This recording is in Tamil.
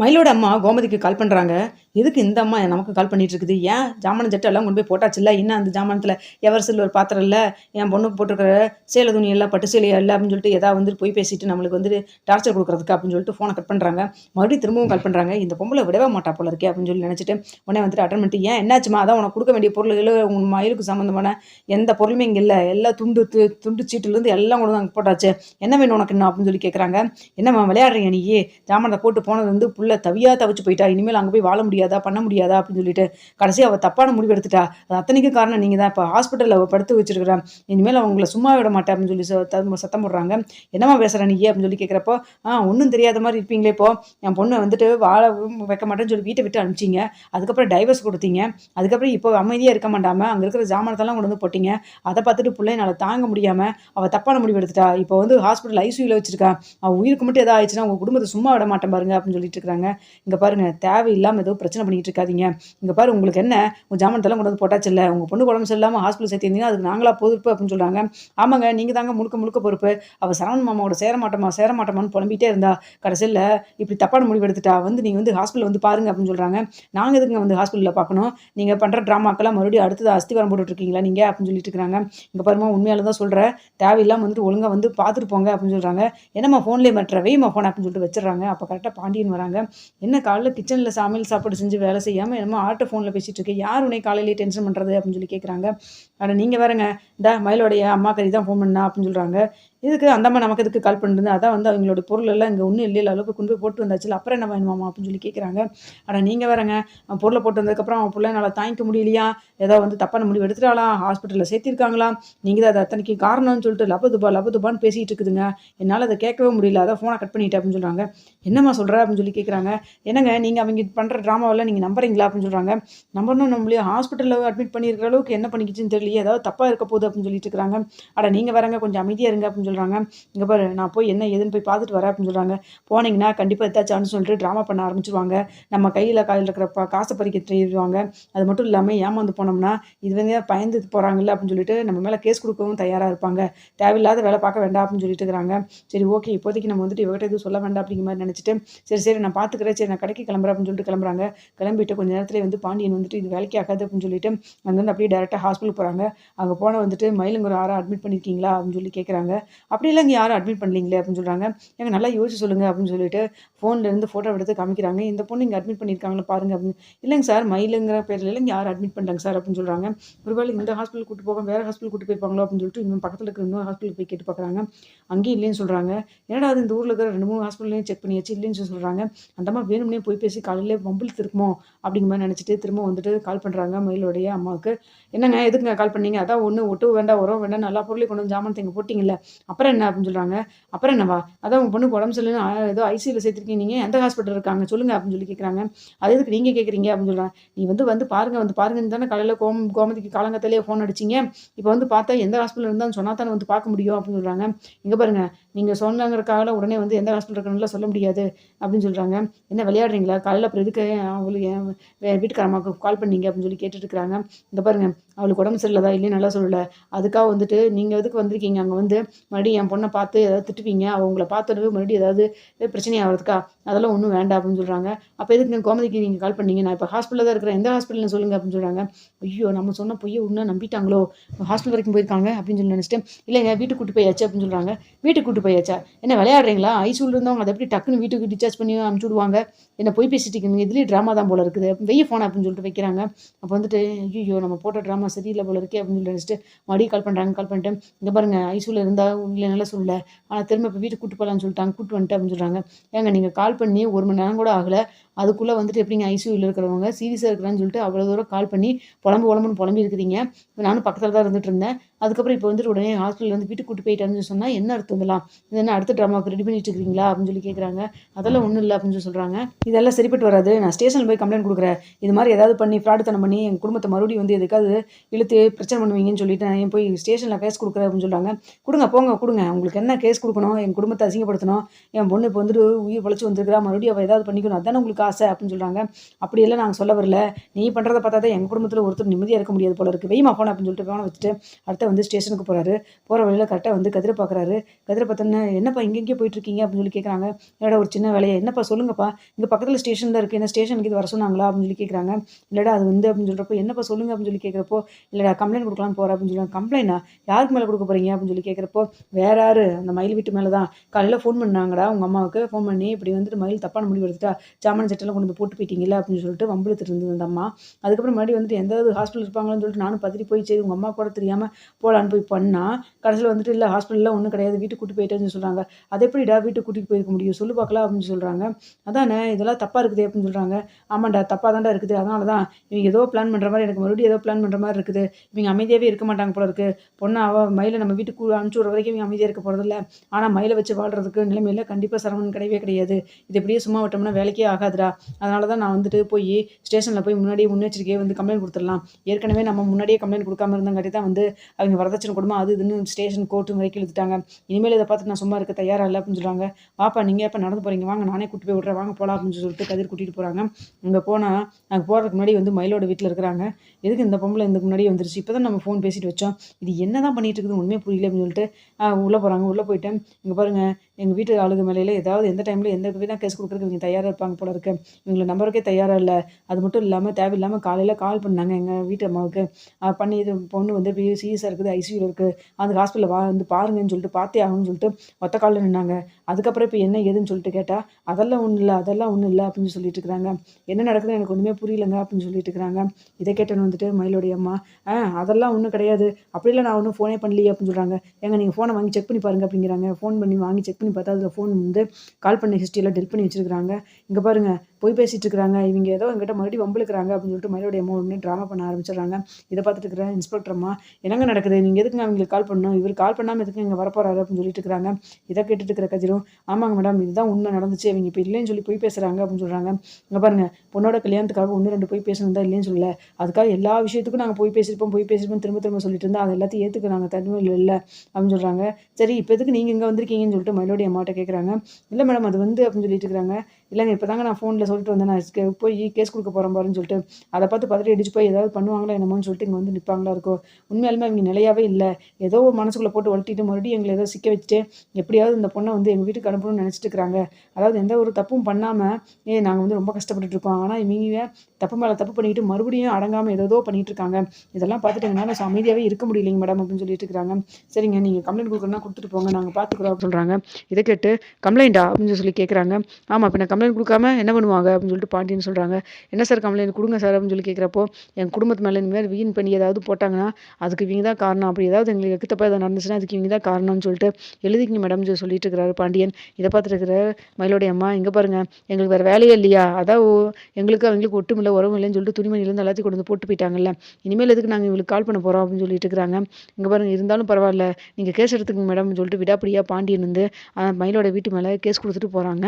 மயிலோட அம்மா கோமதிக்கு கால் பண்ணுறாங்க எதுக்கு இந்த அம்மா நமக்கு கால் பண்ணிட்டு இருக்குது ஏன் ஜாமான் ஜட்டெல்லாம் கொண்டு போய் போட்டாச்சுல்ல? இன்னும் அந்த ஜாமானத்தில் எவர் சில்வர் பாத்திரம் இல்லை? என் பொண்ணுக்கு போட்டிருக்கிற சேலை துணி எல்லாம் பட்டு சேலை இல்லை அப்படின்னு சொல்லிட்டு ஏதாவது வந்து போய் பேசிட்டு நம்மளுக்கு வந்து டார்ச்சர் கொடுக்குறதுக்கு அப்படின்னு சொல்லிட்டு ஃபோனை கட் பண்ணுறாங்க மறுபடியும் திரும்பவும் கால் பண்ணுறாங்க இந்த பொம்பளை விடவே மாட்டா போல இருக்கே அப்படின்னு சொல்லி நினச்சிட்டு உடனே வந்துட்டு அட்டன் பண்ணிட்டு ஏன் என்னாச்சுமா அதான் உனக்கு கொடுக்க வேண்டிய பொருள்கள் உன் மயிலுக்கு சம்மந்தமான எந்த பொருளுமே இங்கே இல்லை. எல்லா துண்டு து- துண்டு சீட்டுலேருந்து எல்லாம் கொண்டு வந்து அங்கே போட்டாச்சு. என்ன வேணும் உனக்கு என்ன அப்படின்னு சொல்லி கேட்குறாங்க என்னம்மா விளையாடுறீங்க நீ ஜாமானத்தை போட்டு போனது வந்து புள்ள தவியா தவிச்சு போயிட்டா இனிமேல் அங்கே போய் வாழ முடியாதா பண்ண முடியாதா அப்படின்னு சொல்லிட்டு கடைசி அவள் தப்பான முடிவு எடுத்துட்டா. அது அத்தனைக்கும் காரணம் நீங்கள் தான். இப்போ ஹாஸ்பிட்டலில் அவள் படுத்து வச்சிருக்கிறான் இனிமேல் அவங்கள சும்மா விட மாட்டேன் அப்படின்னு சொல்லி சத்தம் போடுறாங்க. என்னம்மா பேசுகிற நீ அப்படின்னு சொல்லி கேட்குறப்போ ஆ ஒன்றும் தெரியாத மாதிரி இருப்பீங்களே இப்போ. என் பொண்ணை வந்துட்டு வாழ வைக்க மாட்டேன்னு சொல்லி வீட்டை விட்டு அனுப்பிச்சிங்க. அதுக்கப்புறம் டைவர்ஸ் கொடுத்தீங்க. அதுக்கப்புறம் இப்போ அமைதியாக இருக்க மாட்டாமல் அங்கே இருக்கிற ஜாமானத்தெல்லாம் கொண்டு வந்து போட்டீங்க. அதை பார்த்துட்டு பிள்ளை என்னால் தாங்க முடியாமல் அவள் தப்பான முடிவு எடுத்துட்டா. இப்போ வந்து ஹாஸ்பிட்டல் ஐசியூவில் வச்சிருக்கா. அவள் உயிருக்கு மட்டும் எதாவது ஆயிடுச்சுன்னா உங்கள் குடும்பத்தை சும்மா விட மாட்டேன் பாருங்க அப்படின்னு சொல்லிட்டு சொல்கிறாங்க இங்கே பாருங்க தேவையில்லாமல் ஏதோ பிரச்சனை பண்ணிகிட்டு இருக்காதீங்க. இங்கே பாரு உங்களுக்கு என்ன? உங்கள் ஜாமனத்தெல்லாம் கொண்டு வந்து போட்டாச்சுல்ல உங்கள் பொண்ணு உடம்பு சரியில்லாமல் ஹாஸ்பிட்டல் சேர்த்திருந்தீங்கன்னா அதுக்கு நாங்களாக பொறுப்பு அப்படின்னு சொல்கிறாங்க ஆமாங்க நீங்கள் தாங்க முழுக்க முழுக்க பொறுப்பு. அவள் சரவண மாமாவோட சேர மாட்டோமா சேர மாட்டோமான்னு புலம்பிகிட்டே இருந்தா கடைசியில் இப்படி தப்பான முடிவு எடுத்துட்டா வந்து நீங்கள் வந்து ஹாஸ்பிட்டல் வந்து பாருங்க அப்படின்னு சொல்கிறாங்க நாங்கள் எதுக்குங்க வந்து ஹாஸ்பிட்டலில் பார்க்கணும்? நீங்கள் பண்ணுற ட்ராமாக்கெல்லாம் மறுபடியும் அடுத்தது அஸ்திவாரம் போட்டுட்டுருக்கீங்களா நீங்கள் அப்படின்னு சொல்லிட்டு இருக்கிறாங்க. இங்கே பாருமா உண்மையால தான் சொல்கிறேன் தேவையில்லாமல் வந்துட்டு ஒழுங்காக வந்து பார்த்துட்டு போங்க அப்படின்னு சொல்கிறாங்க என்னம்மா ஃபோன்லேயே மற்ற வெய்மா ஃபோன் அப்படின்னு சொல்லிட்டு வச்சிடுறாங்க. அப்போ கரெக்டாக பாண்டியன் வராங்க. என்ன காலைல கிச்சனில் சமையல் சாப்பாடு செஞ்சு வேலை செய்யாமல் என்னமோ ஆட்டோ ஃபோனில் பேசிகிட்டு இருக்கேன் யார் உன்னை காலையிலேயே டென்ஷன் பண்ணுறது அப்படின்னு சொல்லி கேட்குறாங்க ஆனால் நீங்கள் வேறங்க. இந்த மயிலோடைய அம்மா கறி தான் ஃபோன் பண்ணா அப்படின்னு சொல்கிறாங்க இதுக்கு அந்த அம்மா நமக்கு எதுக்கு கால் பண்ணுறது அதான் வந்து அவங்களோட பொருள் எல்லாம் இங்கே ஒன்றும் இல்லை அளவுக்கு கொண்டு போய் போட்டு வந்தாச்சு அப்புறம் என்ன வேணுமாமா அப்படின்னு சொல்லி கேட்குறாங்க ஆனால் நீங்கள் வேறங்க. அவன் பொருளை போட்டு வந்ததுக்கப்புறம் அவன் பிள்ளை நல்லா தாங்கிக்க முடியலையா? ஏதோ வந்து தப்பான முடிவு எடுத்துட்டாளா? ஹாஸ்பிட்டலில் சேர்த்திருக்காங்களா? நீங்கள் தான் அது அத்தனைக்கு காரணம்னு சொல்லிட்டு லபதுபா லபதுபான்னு பேசிகிட்டு இருக்குதுங்க. என்னால் அதை கேட்கவே முடியல. அதான் ஃபோனை கட் பண்ணிட்டேன் அப்படின்னு சொல்கிறாங்க என்னம்மா சொல்கிற அப்படின்னு சொல்லி கேட்குறாங்க என்னங்க நீங்கள் அவங்க பண்ணுற ட்ராமாவெல்லாம் நீங்கள் நம்புறீங்களா அப்படின்னு சொல்கிறாங்க நம்பணும் நம்மளே ஹாஸ்பிட்டலில் அட்மிட் பண்ணியிருக்கிற அளவுக்கு என்ன பண்ணிக்கிச்சுன்னு தெரியல ஏதாவது தப்பாக இருக்க போகுது அப்படின்னு சொல்லிட்டு இருக்கிறாங்க அட நீங்கள் வரங்க கொஞ்சம் அமைதியாக இருங்க அப்படின்னு சொல்கிறாங்க இங்கே பாரு நான் போய் என்ன ஏதுன்னு போய் பார்த்துட்டு வரேன் அப்படின்னு சொல்கிறாங்க போனீங்கன்னா கண்டிப்பாக எத்தாச்சான்னு சொல்லிட்டு ட்ராமா பண்ண ஆரம்பிச்சிருவாங்க. நம்ம கையில் கையில் இருக்கிற பா காசை பறிக்க தெரியுவாங்க. அது மட்டும் இல்லாமல் ஏமாந்து போனோம்னா இது வந்து பயந்து போகிறாங்கல்ல அப்படின்னு சொல்லிட்டு நம்ம மேலே கேஸ் கொடுக்கவும் தயாராக இருப்பாங்க. தேவையில்லாத வேலை பார்க்க வேண்டாம் அப்படின்னு சொல்லிட்டு இருக்கிறாங்க. சரி ஓகே இப்போதைக்கு நம்ம வந்துட்டு இவர்கிட்ட எதுவும் சொல்ல வேண்டாம் அப்படிங்கிற மாதிரி நினச்சிட்டு சரி சரி நான் பார்த்துக்கிறேன். சரி நான் கடைக்கு கிளம்புறேன் அப்படின்னு சொல்லிட்டு கிளம்புறாங்க. கிளம்பிட்டு கொஞ்ச நேரத்தில் வந்து பாண்டியன் வந்துட்டு இது வேலைக்கு ஆகாது அப்படின்னு சொல்லிட்டு அங்கேருந்து அப்படியே டேரெக்டாக ஹாஸ்பிட்டல் போகிறாங்க அங்கே போன வந்துட்டு மயிலுங்கிற ஆறாக அட்மிட் பண்ணியிருக்கீங்களா அப்படின்னு சொல்லி கேட்குறாங்க அப்படியெல்லாம் இங்கே யாரும் அட்மிட் பண்ணலீங்களே அப்படின்னு சொல்கிறாங்க எங்கள் நல்லா யோசிச்சு சொல்லுங்கள் அப்படின்னு சொல்லிட்டு ஃபோன்லேருந்து ஃபோட்டோ எடுத்து காமிக்கிறாங்க. இந்த பொண்ணு இங்கே அட்மிட் பண்ணியிருக்காங்களா பாருங்க அப்படின்னு. இல்லைங்க சார் மயிலுங்கிற பேரில் இங்கே யாரும் அட்மிட் பண்ணுறாங்க சார் அப்படின்னு சொல்கிறாங்க ஒருவேளை இந்த ஹாஸ்பிட்டல் கூட்டு போக வேறு ஹாஸ்பிட்டல் கூட்டு போயிருப்பாங்களோ அப்படின்னு சொல்லிட்டு இவங்க பக்கத்தில் இருக்கிற இன்னொரு ஹாஸ்பிட்டல் போய் கேட்டு பார்க்குறாங்க அங்கேயும் இல்லைன்னு சொல்கிறாங்க என்னடா அது இந்த ஊரில் இருக்கிற ரெண்டு மூணு ஹாஸ்பிட்டலையும் செக் பண்ணியாச்சு இல்லைன்னு சொல்கிறாங்க அந்த அம்மா வேணும்னே போய் பேசி காலையில் வம்பில் திருக்குமோ அப்படிங்கிற மாதிரி நினச்சிட்டு திரும்ப வந்துட்டு கால் பண்ணுறாங்க மயிலுடைய அம்மாவுக்கு. என்னங்க எதுக்குங்க கால் பண்ணீங்க? அதான் ஒன்று ஒட்டு வேண்டாம் உரம் வேண்டாம் நல்லா பொருளையும் கொண்டு வந்து ஜாமான் தேங்க போட்டிங்கல்ல. அப்புறம் என்ன அப்படின்னு சொல்கிறாங்க அப்புறம் என்னவா? அதான் உங்கள் பொண்ணுக்கு உடம்பு சரியில்லைன்னு ஏதோ ஐசியில் சேர்த்துருக்கீங்க நீங்கள் எந்த ஹாஸ்பிட்டல் இருக்காங்க? சொல்லுங்கள் அப்படின்னு சொல்லி கேட்குறாங்க அது எதுக்கு நீங்கள் கேட்குறீங்க அப்படின்னு சொல்கிறாங்க நீ வந்து வந்து பாருங்க வந்து பாருங்கன்னு தானே காலையில் கோம் கோமதிக்கு காலங்கத்திலேயே ஃபோன் அடிச்சிங்க. இப்போ வந்து பார்த்தா எந்த ஹாஸ்பிட்டல் இருந்தாலும் சொன்னால் தானே வந்து பார்க்க முடியும் அப்படின்னு சொல்கிறாங்க இங்கே பாருங்கள் நீங்கள் சொன்னாங்கிறக்காக உடனே வந்து எந்த ஹாஸ்பிட்டல் இருக்கணும்லாம் சொல்ல முடியாது அப்படின்னு சொல்கிறாங்க என்ன விளையாடுறீங்களா? காலையில் அப்புறம் எதுக்கு அவளுக்கு என் வீட்டுக்காரம்மாவுக்கு கால் பண்ணீங்க அப்படின்னு சொல்லி கேட்டுட்டு இருக்கிறாங்க இங்கே பாருங்க அவளுக்கு உடம்பு சரியில்லதா இல்லையே நல்லா சொல்லலை. அதுக்காக வந்துட்டு நீங்கள் எதுக்கு வந்திருக்கீங்க? அங்கே வந்து மறுபடியும் என் பொண்ணை பார்த்து ஏதாவது திட்டுவீங்க அவங்கள உங்களை பார்த்தோடவே மறுபடியும் ஏதாவது பிரச்சனை ஆகிறதுக்கா அதெல்லாம் ஒன்றும் வேண்டாம் அப்படின்னு சொல்கிறாங்க அப்போ எதுக்கு நீங்கள் கோமதிக்கு நீங்கள் கால் பண்ணீங்க? நான் இப்போ ஹாஸ்பிட்டலில் தான் இருக்கிறேன். எந்த ஹாஸ்பிட்டலில் சொல்லுங்கள் அப்படின்னு சொல்கிறாங்க ஐயோ நம்ம சொன்ன பொய்யை இன்னும் நம்பிட்டாங்களோ? ஹாஸ்பிட்டல் வரைக்கும் போயிருக்காங்க அப்படின்னு சொல்லி நினச்சிட்டு இல்லைங்க வீட்டுக்கு கூட்டு போயாச்சு அப்படின்னு சொல்கிறாங்க வீட்டுக்கு கூட்டு போயாச்சா? என்ன விளையாடுறீங்களா? ஐசூல் இருந்தவங்க அதை எப்படி டக்குன்னு வீட்டுக்கு டிஸ்சார்ஜ் பண்ணி அனுப்பிச்சு விடுவாங்க என்ன போய் பேசிட்டு இருக்கீங்க. இதுலேயே ட்ராமா தான் போல இருக்குது. வெய்ய ஃபோன் அப்படின்னு சொல்லிட்டு வைக்கிறாங்க. அப்போ வந்துட்டு ஐயோ நம்ம போட்ட ட்ராமா சரியில்லை போல இருக்கே அப்படின்னு சொல்லி நினச்சிட்டு மறுபடியும் கால் பண்ணுறாங்க கால் பண்ணிட்டு இங்கே பாருங்க ஐசூல இருந்தால் இல்லை நல்லா சொல்லலை. ஆனால் திரும்ப இப்போ வீட்டுக்கு கூட்டு போகலான்னு சொல்லிட்டாங்க. கூட்டு வந்துட்டு அப்படின்னு சொல்கிறாங்க ஏங்க நீங்கள் கால் பண்ணி ஒரு மணி நேரம் கூட ஆகலை. அதுக்குள்ளே வந்துட்டு எப்படிங்க ஐசியூவில் இருக்கிறவங்க சீரியஸாக இருக்கிறான்னு சொல்லிட்டு அவ்வளோ தூரம் கால் பண்ணி புலம்பு புலம்புன்னு புலம்பி இருக்கிறீங்க நானும் பக்கத்தில் தான் இருந்துகிட்டு இருந்தேன். அதுக்கப்புறம் இப்போ வந்துட்டு உடனே ஹாஸ்பிட்டல் வந்து வீட்டுக்கு கூட்டு போயிட்டான்னு சொன்னால் என்ன அர்த்தம் இதெல்லாம்? இது என்ன அடுத்த ட்ராமாவுக்கு ரெடி பண்ணிட்டு இருக்கிறீங்களா அப்படின்னு சொல்லி கேட்குறாங்க அதெல்லாம் ஒன்றும் இல்லை அப்படின்னு சொல்லி சொல்கிறாங்க இதெல்லாம் சரிப்பட்டு வராது. நான் ஸ்டேஷனில் போய் கம்ப்ளைண்ட் கொடுக்குறேன். இது மாதிரி ஏதாவது பண்ணி ஃப்ராடுத்தனம் பண்ணி எங்கள் குடும்பத்தை மறுபடியும் வந்து எதுக்காவது இழுத்து பிரச்சனை பண்ணுவீங்கன்னு சொல்லிட்டு நான் ஏன் போய் ஸ்டேஷனில் கேஸ் கொடுக்குறேன் அப்படின்னு சொல்கிறாங்க கொடுங்க போங்க கொடுங்க. உங்களுக்கு என்ன கேஸ் கொடுக்கணும்? என் குடும்பத்தை அசிங்கப்படுத்தணும்? என் பொண்ணு இப்போ வந்துட்டு உயிர் பழச்சு வந்திருக்கிறா. மறுபடியும் அவள் ஏதாவது பண்ணிக்கணும். அதானே உங்களுக்கு ஆசை அப்படின்னு சொல்கிறாங்க அப்படியெல்லாம் நாங்கள் சொல்ல வரல. நீ பண்ணுறதை பார்த்தா தான் எங்கள் குடும்பத்தில் ஒருத்தர் நிம்மதியாக இருக்க முடியாது போல இருக்குது வெய்மா போன அப்படின்னு சொல்லிட்டு போன வச்சுட்டு அடுத்த வந்து ஸ்டேஷனுக்கு போகிறாரு போகிற வழியில் கரெக்டாக வந்து கதிரை பார்க்குறாரு கதிரை பார்த்தோன்னா என்னப்பா இங்கெங்கே போயிட்டுருக்கீங்க? அப்படின்னு சொல்லி கேட்குறாங்க என்னடா ஒரு சின்ன வேலையை? என்னப்பா சொல்லுங்கப்பா. இங்கே பக்கத்தில் ஸ்டேஷன் தான் இருக்குது என்ன ஸ்டேஷனுக்கு இது வர சொன்னாங்களா? அப்படின்னு சொல்லி கேட்குறாங்க இல்லைடா அது வந்து அப்படின்னு சொல்கிறப்போ என்னப்பா சொல்லுங்க அப்படின்னு சொல்லி கேட்குறப்போ இல்லைடா கம்ப்ளைண்ட் கொடுக்கலாம் போகிற அப்படின்னு சொல்லுவாங்க கம்ப்ளைண்டா யாருக்கு மேலே கொடுக்க போகிறீங்க அப்படின்னு சொல்லி கேட்குறப்போ வேற யாரு? அந்த மயில் வீட்டு மேலே தான் காலையில் ஃபோன் பண்ணாங்கடா உங்கள் அம்மாவுக்கு. ஃபோன் பண்ணி இப்படி வந்துட்டு மயில் தப்பான முடிவு எடுத்துட்டா ஜாமான் சட்டெல்லாம் கொண்டு வந்து போட்டு போயிட்டீங்களா அப்படின்னு சொல்லிட்டு வம்பிழுத்துட்டு இருந்தது அந்த அம்மா. அதுக்கப்புறம் மறுபடியும் வந்துட்டு எந்த ஹாஸ்பிட்டல் இருப்பாங்களான்னு சொல்லிட்டு நானும் பத்திரி போய் சரி உங்கள் அம்மா கூட தெரியாமல் போகலான்னு போய் பண்ணால் கடைசியில் வந்துட்டு இல்லை ஹாஸ்பிட்டலில் ஒன்றும் கிடையாது வீட்டுக்கு கூட்டி போயிட்டேன்னு சொல்கிறாங்க அது எப்படிடா வீட்டுக்கு கூட்டிகிட்டு போயிருக்க முடியும்? சொல்லு பார்க்கலாம் அப்படின்னு சொல்கிறாங்க அதானே இதெல்லாம் தப்பாக இருக்குது அப்படின்னு சொல்கிறாங்க ஆமாண்டா தப்பாக தான்டா இருக்குது. அதனால தான் இவங்க ஏதோ பிளான் பண்ணுற மாதிரி எனக்கு மறுபடியும் ஏதோ பிளான் பண்ணுற மாதிரி இருக்குது. இவங்க அமைதியாகவே இருக்க மாட்டாங்க போல இருக்குது பொண்ணு அவள் மயிலை நம்ம வீட்டுக்கு அனுப்பிச்சி விட்ற வரைக்கும் இவங்க அமைதியாக இருக்க போகிறதில்ல ஆனால் மயிலை வச்சு வாழ்கிறதுக்கு நிலைமையில் கண்டிப்பாக சிரமம் கிடையவே கிடையாது. இது இப்படியே சும்மா விட்டோம்னா வேலைக்கே ஆகாதுடா. அதனால தான் நான் வந்துட்டு போய் ஸ்டேஷனில் போய் முன்னாடியே முன்னெச்சரிக்கையே வந்து கம்ப்ளைண்ட் கொடுத்துடலாம். ஏற்கனவே நம்ம முன்னாடியே கம்ப்ளைண்ட் கொடுக்காம இருந்தங்காட்டி தான் வந்து அவங்க வரதட்சணை குடும்பம் அது இதுன்னு ஸ்டேஷன் கோர்ட்டு வரைக்கும் இழுத்துட்டாங்க. இனிமேல் இதை பார்த்து நான் சும்மா இருக்க தயாராக இல்லை அப்படின்னு சொல்கிறாங்க பாப்பா நீங்கள் எப்போ நடந்து போகிறீங்க வாங்க நானே கூட்டி போய் விட்றேன். வாங்க போகலாம் அப்படின்னு சொல்லிட்டு கதிர் கூட்டிகிட்டு போகிறாங்க அங்கே போனால் அங்கே போகிறதுக்கு முன்னாடி வந்து மயிலோட வீட்டில் இருக்கிறாங்க. எதுக்கு இந்த பொம்பளை இதுக்கு முன்னாடியே வந்துருச்சு? இப்போ தான் நம்ம ஃபோன் பேசிட்டு வச்சோம். இது என்ன தான் பண்ணிட்டு இருக்குது? உண்மையே புரியல அப்படின்னு சொல்லிட்டு உள்ளே போகிறாங்க உள்ளே போயிட்டு இங்கே பாருங்கள் எங்கள் வீட்டு ஆளுங்க மேலையில் ஏதாவது எந்த டைமில் எந்த தான் கேஸ் கொடுக்குறதுக்கு இவங்க தயாராக இருப்பாங்க போல இருக்கு. இவங்களை நம்பருக்கே தயாராக இல்லை. அது மட்டும் இல்லாமல் தேவையில்லாமல் காலையில் கால் பண்ணாங்க எங்கள் வீட்டு அம்மாவுக்கு. பண்ணி இது பொண்ணு வந்து இப்படி சீரியஸாக இருக்குது ஐசியூவில் இருக்குது. அந்த ஹாஸ்பிட்டலில் வா வந்து பாருங்கன்னு சொல்லிட்டு பார்த்தே ஆகணும்னு சொல்லிட்டு ஒத்த காலில் நின்னாங்க. அதுக்கப்புறம் இப்போ என்ன ஏதுன்னு சொல்லிட்டு கேட்டால் அதெல்லாம் ஒன்றும் இல்லை அதெல்லாம் ஒன்றும் இல்லை அப்படின்னு சொல்லிட்டு இருக்கிறாங்க. என்ன நடக்குதுன்னு எனக்கு ஒன்றுமே புரியலங்க அப்படின்னு சொல்லிட்டு இருக்கிறாங்க. இதை கேட்டேன்னு வந்துட்டு மயிலோடைய அம்மா ஆ அதெல்லாம் ஒன்றும் கிடையாது. அப்படிலாம் நான் ஒன்றும் ஃபோனே பண்ணலையே அப்படின்னு சொல்கிறாங்க ஏங்க நீங்கள் ஃபோனை வாங்கி செக் பண்ணி பாருங்க அப்படிங்கிறாங்க. ஃபோன் பண்ணி வாங்கி செக் பண்ணி பார்த்தா அதில் ஃபோன் வந்து கால் பண்ண ஹிஸ்ட்ரியெல்லாம் டெல் பண்ணி வச்சுருக்காங்க இங்கே பாருங்கள் போய் பேசிகிட்டு இருக்கிறாங்க இவங்க ஏதோ எங்கிட்ட மறுபடியும் வம்பிழுக்கிறாங்க அப்படின்னு சொல்லிட்டு மயிலோடைய அம்மா ஒன்று ட்ராமா பண்ண ஆரம்பிச்சிடுறாங்க. இதை பார்த்துட்டு இருக்கிற இன்ஸ்பெக்டர் அம்மா என்னங்க நடக்குது? நீங்கள் எதுக்குங்க அவங்களுக்கு கால் பண்ணணும்? இவர் கால் பண்ணாமல் எதுக்கு இங்கே வரப்போறாரு அப்படின்னு சொல்லிட்டு இருக்கிறாங்க. இதை கேட்டுட்டு இருக்கிற கதிரும் ஆமாங்க மேடம் இதுதான் உண்மை நடந்துச்சு. இவங்க இப்போ இல்லைன்னு சொல்லி போய் பேசுகிறாங்க அப்படின்னு சொல்கிறாங்க இங்கே பாருங்க பொண்ணோட கல்யாணத்துக்காக ஒன்று ரெண்டு போய் பேசணும் தான் இல்லைன்னு சொல்லல. அதுக்காக எல்லா விஷயத்துக்கும் நாங்கள் போய் பேசியிருப்போம் போய் பேசியிருப்போம் திரும்ப திரும்ப சொல்லிட்டு இருந்தால் அது எல்லாத்தையும் ஏற்றுக்க நாங்கள் தனிமையில் இல்லை அப்படின்னு சொல்கிறாங்க சரி இப்போ எதுக்கு நீங்கள் இங்கே வந்திருக்கீங்கன்னு சொல்லிட்டு மயிலோடைய அம்மாட்ட கேட்குறாங்க இல்லை மேடம் அது வந்து அப்படின்னு சொல்லிட்டு இருக்கிறாங்க. இல்லைங்க இப்போ தாங்க நான் ஃபோனில் சொல்லிட்டு வந்தேன். நான் போய் கேஸ் கொடுக்க போகிறேன் பாருன்னு சொல்லிட்டு அதை பார்த்து பதறி அடிச்சு போய் ஏதாவது பண்ணுவாங்களா என்னமோன்னு சொல்லிட்டு இங்கே வந்து நிற்பாங்களா இருக்கோ? உண்மையாலுமே அவங்க நிலையாவே இல்லை. ஏதோ மனசுக்குள்ளே போட்டு வளர்த்திட்டு மறுபடியும் எங்களை ஏதோ சிக்க வச்சுட்டு எப்படியாவது இந்த பொண்ணை வந்து எங்கள் வீட்டுக்கு அனுப்பணும்னு நினச்சிட்டு இருக்கிறாங்க. அதாவது எந்த ஒரு தப்பும் பண்ணாமல் ஏ நாங்கள் வந்து ரொம்ப கஷ்டப்பட்டு இருக்கோம். ஆனால் இவங்க தப்பு மேலே தப்பு பண்ணிட்டு மறுபடியும் அடங்காமல் ஏதோ பண்ணிட்டு இருக்காங்க. இதெல்லாம் பார்த்துட்டு எங்களால் அமைதியாகவே இருக்க முடியலைங்க மேடம் அப்படின்னு சொல்லிட்டு இருக்கிறாங்க. சரிங்க நீங்கள் கம்ப்ளைண்ட் கொடுக்குறனா கொடுத்துட்டு போங்க. நாங்கள் பார்த்துக்குறோம் அப்படின்னு சொல்கிறாங்க இதை கேட்டு கம்ப்ளைண்டா அப்படின்னு சொல்லி கேட்குறாங்க ஆமாம் இப்போ நான் கம்ப்ளைண்ட் கொடுக்காம என்ன பண்ணுவாங்க அப்படின்னு சொல்லிட்டு பாண்டியன் சொல்கிறாங்க என்ன சார் கம்ப்ளைண்ட்? கொடுங்க சார் அப்படின்னு சொல்லி கேட்குறப்போ என் குடும்பத்து மேலே இந்த மாதிரி வீண் பண்ணி ஏதாவது போட்டாங்கன்னா அதுக்கு இவங்க தான் காரணம். அப்படி ஏதாவது எங்களுக்கு எக்குத்தப்பா எதாவது நடந்துச்சுன்னா அதுக்கு இவங்க தான் காரணம்னு சொல்லிட்டு எழுதிக்கிங்க மேடம் சொல்லிட்டு இருக்கிறாரு பாண்டியன். இதை பார்த்துட்டு மயிலோடைய அம்மா இங்கே பாருங்கள் எங்களுக்கு வேறு வேலையே இல்லையா? அதான் எங்களுக்கு அவங்களுக்கு ஒட்டும் இல்லை உறவும் இல்லைன்னு சொல்லிட்டு துணிமணிலேருந்து எல்லாத்தையும் கொண்டு வந்து போட்டு போயிட்டாங்கல்ல. இனிமேல் எதுக்கு நாங்கள் இவங்களுக்கு கால் பண்ண போகிறோம் அப்படின்னு சொல்லிட்டு இருக்கிறாங்க. இங்கே பாருங்கள் இருந்தாலும் பரவாயில்ல நீங்கள் கேஸ் எடுத்துக்கங்க மேடம் சொல்லிட்டு விடாப்படியாக பாண்டியன் வந்து மயிலோட வீட்டு மேலே கேஸ் கொடுத்துட்டு போகிறாங்க